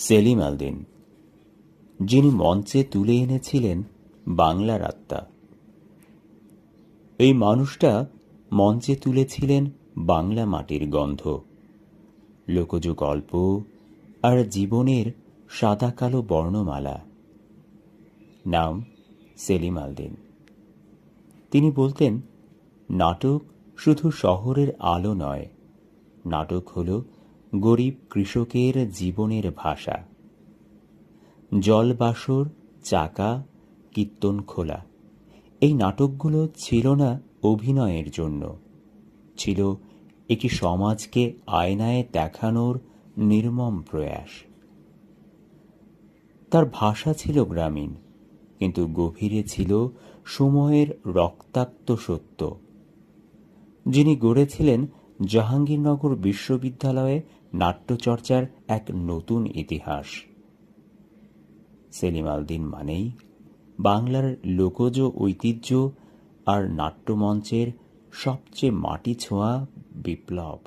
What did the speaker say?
সেলিম আলদিন, যিনি মঞ্চে তুলে এনেছিলেন বাংলার আত্মা। এই মানুষটা মঞ্চে তুলেছিলেন বাংলা মাটির গন্ধ লোকজ গল্প আর জীবনের সাদা কালো বর্ণমালা। নাম সেলিম আলদিন। তিনি বলতেন, নাটক শুধু শহরের আলো নয়, নাটক হল গরিব কৃষকের জীবনের ভাষা। জলবাসর চাকা, কীর্তন খোলা, এই নাটকগুলো ছিল না অভিনয়ের জন্য। ছিল একটি সমাজকে আয়নায় দেখানোর নির্মম প্রয়াস। তার ভাষা ছিল গ্রামীণ, কিন্তু গভীরে ছিল সময়ের রক্তাক্ত সত্য। যিনি গড়েছিলেন জাহাঙ্গীরনগর বিশ্ববিদ্যালয়ে নাট্যচর্চার এক নতুন ইতিহাস। সেলিম আলদিন মানেই বাংলার লোকজ ঐতিহ্য আর নাট্যমঞ্চের সবচেয়ে মাটি ছোঁয়া বিপ্লব।